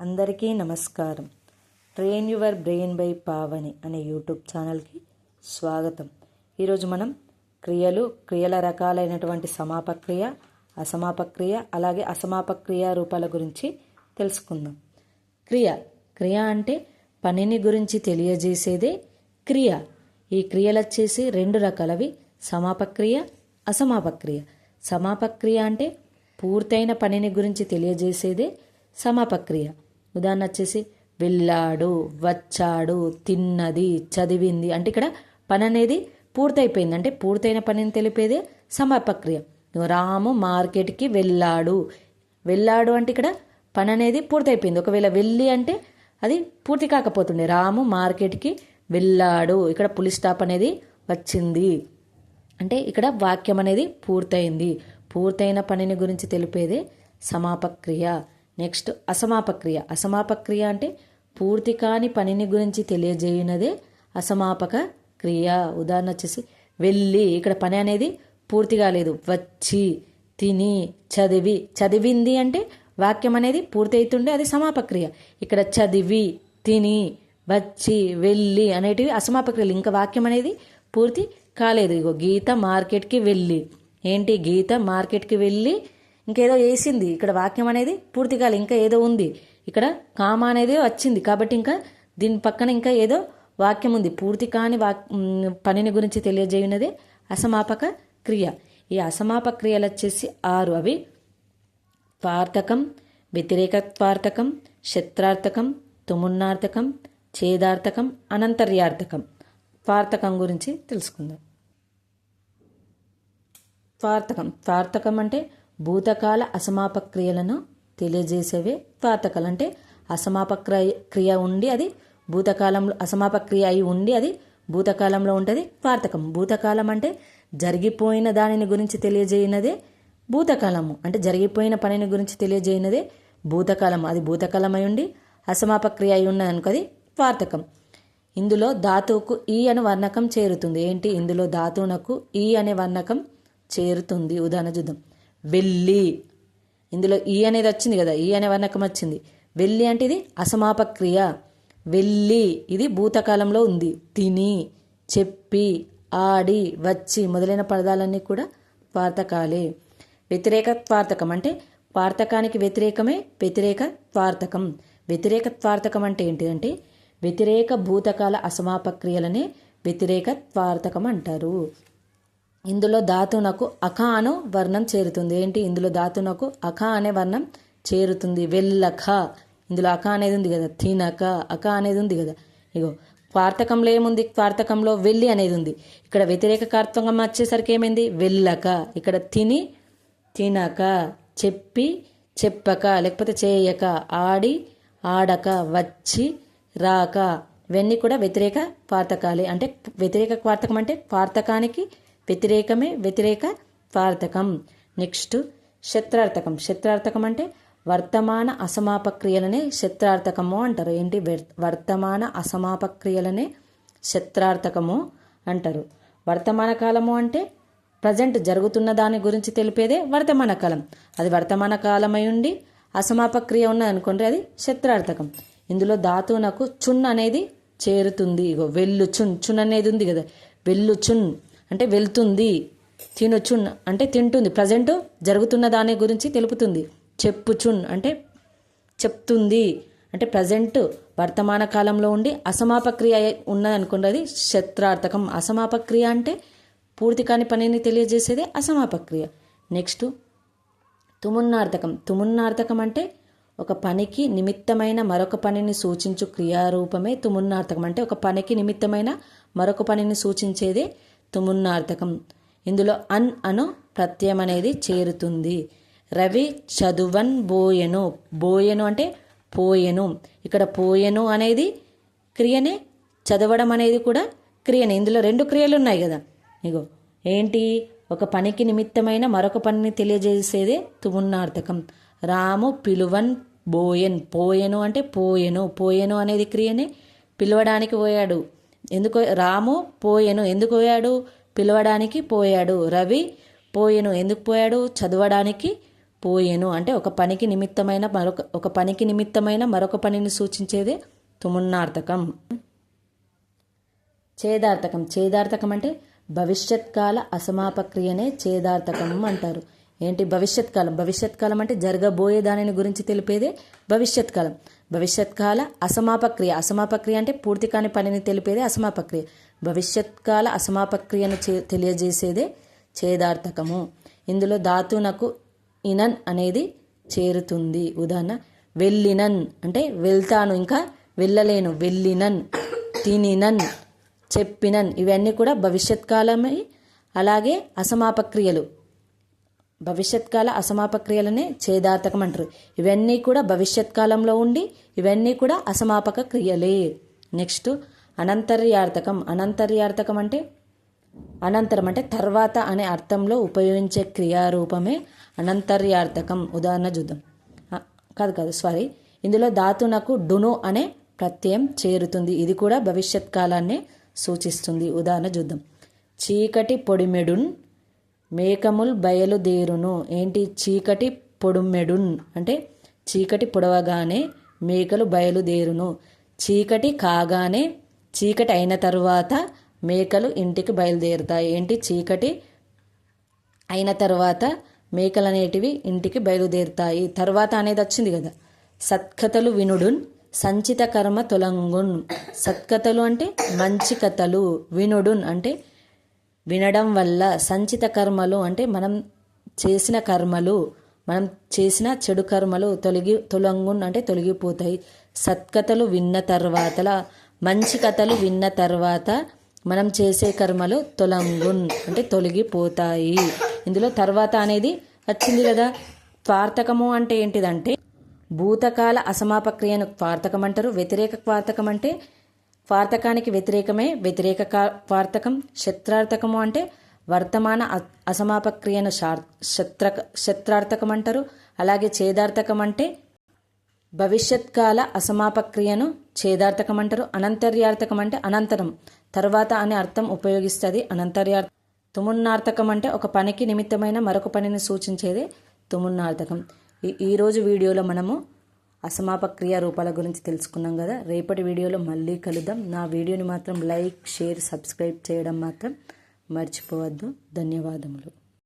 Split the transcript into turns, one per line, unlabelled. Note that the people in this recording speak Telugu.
అందరికీ నమస్కారం. Train your brain by Pavani అనే యూట్యూబ్ ఛానల్కి స్వాగతం. ఈరోజు మనం క్రియలు క్రియల రకాలైనటువంటి సమాపక్రియ అసమాపక్రియ అలాగే అసమాపక్రియ రూపాల గురించి తెలుసుకుందాం. క్రియ. క్రియ అంటే పనిని గురించి తెలియజేసేదే క్రియ. ఈ క్రియలు వచ్చేసి రెండు రకాలవి సమాపక్రియ అసమాపక్రియ. సమాపక్రియ అంటే పూర్తయిన పనిని గురించి తెలియజేసేదే సమాపక్రియ. ఉదాహరణ వచ్చేసి వెళ్ళాడు వచ్చాడు తిన్నది చదివింది. అంటే ఇక్కడ పని అనేది పూర్తయిపోయింది. అంటే పూర్తయిన పనిని తెలిపేదే సమాపక్రియ రాము మార్కెట్కి వెళ్ళాడు. వెళ్ళాడు అంటే ఇక్కడ పని అనేది పూర్తయిపోయింది. ఒకవేళ వెళ్ళి అంటే అది పూర్తి కాకపోతుండే. రాము మార్కెట్కి వెళ్ళాడు. ఇక్కడ పులి స్టాప్ అనేది వచ్చింది. అంటే ఇక్కడ వాక్యం అనేది పూర్తయింది. పూర్తయిన పనిని గురించి తెలిపేదే సమాపక్రియ నెక్స్ట్ అసమాపక్రియ. అసమాపక్రియ అంటే పూర్తి కాని పనిని గురించి తెలియజేయునదే అసమాపక క్రియ. ఉదాహరణ వచ్చేసి వెళ్ళి ఇక్కడ పని అనేది పూర్తి కాలేదు వచ్చి తిని చదివి. చదివింది అంటే వాక్యం అనేది పూర్తి అవుతుండే అది సమాపక్రియ. ఇక్కడ చదివి తిని వచ్చి వెళ్ళి అనేటివి అసమాపక్రియలు. ఇంకా వాక్యం అనేది పూర్తి కాలేదు. ఇగో గీత మార్కెట్కి వెళ్ళి. ఏంటి? గీత మార్కెట్కి వెళ్ళి ఇంకేదో వేసింది ఇక్కడ వాక్యం అనేది పూర్తి కాలే ఇంకా ఏదో ఉంది. ఇక్కడ కామ అనేది వచ్చింది. కాబట్టి ఇంకా దీని పక్కన ఇంకా ఏదో వాక్యం ఉంది. పూర్తి కాని వాక్ పనిని గురించి తెలియజేయున్నదే అసమాపక క్రియ. ఈ అసమాపక క్రియలు వచ్చేసి ఆరు. అవి వార్తకం వ్యతిరేకత్వార్థకం శత్రార్థకం తుమున్నార్థకం ఛేదార్థకం అనంతర్యార్థకం. వార్తకం గురించి తెలుసుకుందాం. వార్తకం వార్తకం అంటే భూతకాల అసమాపక్రియలను తెలియజేసేవే త్వాతకాలు అంటే అసమాపక్రియ క్రియ ఉండి అది భూతకాలంలో అసమాపక్రియ అయి ఉండి అది భూతకాలంలో ఉంటుంది వార్తకం. భూతకాలం అంటే జరిగిపోయిన దానిని గురించి తెలియజేయనదే భూతకాలము. అంటే జరిగిపోయిన పనిని గురించి తెలియజేయనదే భూతకాలం అది భూతకాలం అయి ఉండి అసమాపక్రియ అయి ఉన్నది అనుకో అది వార్తకం. ఇందులో ధాతువుకు ఈ అని వర్ణకం చేరుతుంది. ఏంటి? ఇందులో ధాతువునకు ఈ అనే వర్ణకం చేరుతుంది. ఉదాహరణ చూద్దాం. వెళ్ళి ఇందులో ఈ అనేది వచ్చింది కదా ఈ అనే వర్ణకం వచ్చింది. వెళ్ళి అంటే ఇది అసమాపక్రియ వెళ్ళి ఇది భూతకాలంలో ఉంది. తిని చెప్పి ఆడి వచ్చి మొదలైన పదాలన్నీ కూడా వార్తకాలే. వ్యతిరేక వార్తకం అంటే వార్తకానికి వ్యతిరేకమే వ్యతిరేక వార్తకం వ్యతిరేక వార్తకం అంటే ఏంటిదంటే వ్యతిరేక భూతకాల అసమాపక్రియలనే వ్యతిరేక వార్తకం అంటారు. ఇందులో ధాతునకు అఖ అను వర్ణం చేరుతుంది. ఏంటి? ఇందులో ధాతునకు అఖ అనే వర్ణం చేరుతుంది. వెల్లఖ. ఇందులో అఖ అనేది ఉంది కదా. తినక. అఖ అనేది ఉంది కదా. ఇగో వార్తకంలో ఏముంది? వార్తకంలో వెళ్ళి అనేది ఉంది. ఇక్కడ వ్యతిరేక కార్తకం వచ్చేసరికి ఏమైంది? వెళ్ళక ఇక్కడ తిని తినక చెప్పి చెప్పక లేకపోతే చేయక ఆడి ఆడక వచ్చి రాక. ఇవన్నీ కూడా వ్యతిరేక వార్తకాలే అంటే వ్యతిరేక వార్తకం అంటే వార్తకానికి వ్యతిరేకమే వ్యతిరేక వార్తకం నెక్స్ట్ శత్రార్థకం శత్రార్థకం అంటే వర్తమాన అసమాపక్రియలనే శత్రార్థకము అంటారు. ఏంటి? వెర్- వర్తమాన అసమాపక్రియలనే శత్రార్థకము అంటారు. వర్తమాన కాలము అంటే ప్రజెంట్ జరుగుతున్న దాని గురించి తెలిపేదే వర్తమాన కాలం. అది వర్తమాన కాలమై ఉండి అసమాపక్రియ ఉన్నది అనుకోండి అది శత్రార్థకం ఇందులో ధాతువునకు చున్ అనేది చేరుతుంది. ఇగో వెళ్ళు చున్ చున్ అనేది ఉంది కదా. వెళ్ళు చున్ అంటే వెళ్తుంది తినొచ్చున్ అంటే తింటుంది. ప్రజెంట్ జరుగుతున్న దాని గురించి తెలుపుతుంది. చెప్పుచున్ అంటే చెప్తుంది. అంటే ప్రజెంట్ వర్తమాన కాలంలో ఉండి అసమాపక్రియ ఉన్నదనుకున్నది అది శత్రార్థకం. అసమాపక్రియ అంటే పూర్తి కాని పనిని తెలియజేసేదే అసమాపక్రియ నెక్స్ట్ తుమున్నార్థకం. తుమున్నార్థకం అంటే ఒక పనికి నిమిత్తమైన మరొక పనిని సూచించు క్రియారూపమే తుమున్నార్థకం. అంటే ఒక పనికి నిమిత్తమైన మరొక పనిని సూచించేదే తుమున్నార్థకం. ఇందులో అన్ అను ప్రత్యయం అనేది చేరుతుంది. రవి చదువన్ బోయెను. బోయెను అంటే పోయెను. ఇక్కడ పోయెను అనేది క్రియనే చదవడం అనేది కూడా క్రియనే. ఇందులో రెండు క్రియలు ఉన్నాయి కదా. ఇగో ఏంటి? ఒక పనికి నిమిత్తమైన మరొక పనిని తెలియజేసేదే తుమున్నార్థకం. రాము పిలువన్ బోయన్. పోయెను అంటే పోయెను. పోయెను అనేది క్రియనే. పిలవడానికి పోయాడు. ఎందుకు రాము పోయెను ఎందుకు పోయాడు? పిలవడానికి పోయాడు. రవి పోయెను ఎందుకు పోయాడు? చదవడానికి పోయెను. అంటే ఒక పనికి నిమిత్తమైన మరొక ఒక పనికి నిమిత్తమైన మరొక పనిని సూచించేదే తుమున్నార్థకం. ఛేదార్థకం. ఛేదార్థకం అంటే భవిష్యత్ కాల అసమాపక్రియనే ఛేదార్థకం అంటారు. ఏంటి భవిష్యత్ కాలం భవిష్యత్ కాలం అంటే జరగబోయే దానిని గురించి తెలిపేదే భవిష్యత్ కాలం భవిష్యత్ కాల అసమాపక్రియ. అసమాపక్రియ అంటే పూర్తి కాని పనిని తెలిపేదే అసమాపక్రియ. భవిష్యత్కాల అసమాపక్రియను తెలియజేసేదే ఛేదార్థకము. ఇందులో ధాతునకు ఇనన్ అనేది చేరుతుంది. ఉదాహరణ వెళ్ళినన్ అంటే వెళ్తాను ఇంకా వెళ్ళలేను. వెళ్ళినన్ తినినన్ చెప్పినన్ ఇవన్నీ కూడా భవిష్యత్ కాలమే అలాగే అసమాపక్రియలు. భవిష్యత్ కాల అసమాపక్రియలనే ఛేదార్థకం అంటారు ఇవన్నీ కూడా భవిష్యత్ కాలంలో ఉండి ఇవన్నీ కూడా అసమాపక క్రియలే. నెక్స్ట్ అనంతర్యార్థకం. అనంతర్యార్థకం అంటే? అనంతరం అంటే తర్వాత అనే అర్థంలో ఉపయోగించే క్రియారూపమే అనంతర్యార్థకం. ఉదాహరణ చూద్దాం. కాదు కాదు సారీ ఇందులో ధాతునకు డును అనే ప్రత్యయం చేరుతుంది. ఇది కూడా భవిష్యత్ కాలాన్ని సూచిస్తుంది. ఉదాహరణ చూద్దాం. చీకటి పొడిమెడున్ మేకముల్ బయలుదేరును ఏంటి? చీకటి పొడుమెడున్ అంటే చీకటి పొడవగానే మేకలు బయలుదేరును చీకటి కాగానే చీకటి అయిన తర్వాత మేకలు ఇంటికి బయలుదేరుతాయి. ఏంటి? చీకటి అయిన తర్వాత మేకలు అనేటివి ఇంటికి బయలుదేరుతాయి. తర్వాత అనేది వచ్చింది కదా. సత్కథలు వినుడున్ సంచిత కర్మ తొలంగున్. సత్కథలు అంటే మంచి కథలు వినుడున్. అంటే వినడం వల్ల సంచిత కర్మలు అంటే మనం చేసిన కర్మలు మనం చేసిన చెడు కర్మలు తొలగి తొలంగున్ అంటే తొలగిపోతాయి. సత్కథలు విన్న తర్వాత మంచి కథలు విన్న తర్వాత మనం చేసే కర్మలు తొలంగున్ అంటే తొలగిపోతాయి. ఇందులో తర్వాత అనేది వచ్చింది కదా. త్వార్థకము అంటే ఏంటిదంటే భూతకాల అసమాపక్రియను వార్తకం అంటారు వ్యతిరేక వార్తకం అంటే వార్తకానికి వ్యతిరేకమే వ్యతిరేక వార్తకం శత్రార్థకము అంటే వర్తమాన అసమాపక్రియను శత్ర శత్రార్థకం అంటారు అలాగే ఛేదార్థకం అంటే భవిష్యత్కాల అసమాపక్రియను ఛేదార్థకం అంటారు అనంతర్యార్థకం అంటే అనంతరం తర్వాత అనే అర్థం ఉపయోగిస్తుంది అనంతర్యార్థ తుమున్నార్థకం అంటే ఒక పనికి నిమిత్తమైన మరొక పనిని సూచించేదే తుమున్నార్థకం ఈ ఈరోజు వీడియోలో మనము అసమాపక్రియ రూపాల గురించి తెలుసుకున్నాం కదా. రేపటి వీడియోలో మళ్ళీ కలుద్దాం. నా వీడియోని మాత్రం లైక్ షేర్ సబ్స్క్రైబ్ చేయడం మాత్రం మర్చిపోవద్దు. ధన్యవాదములు.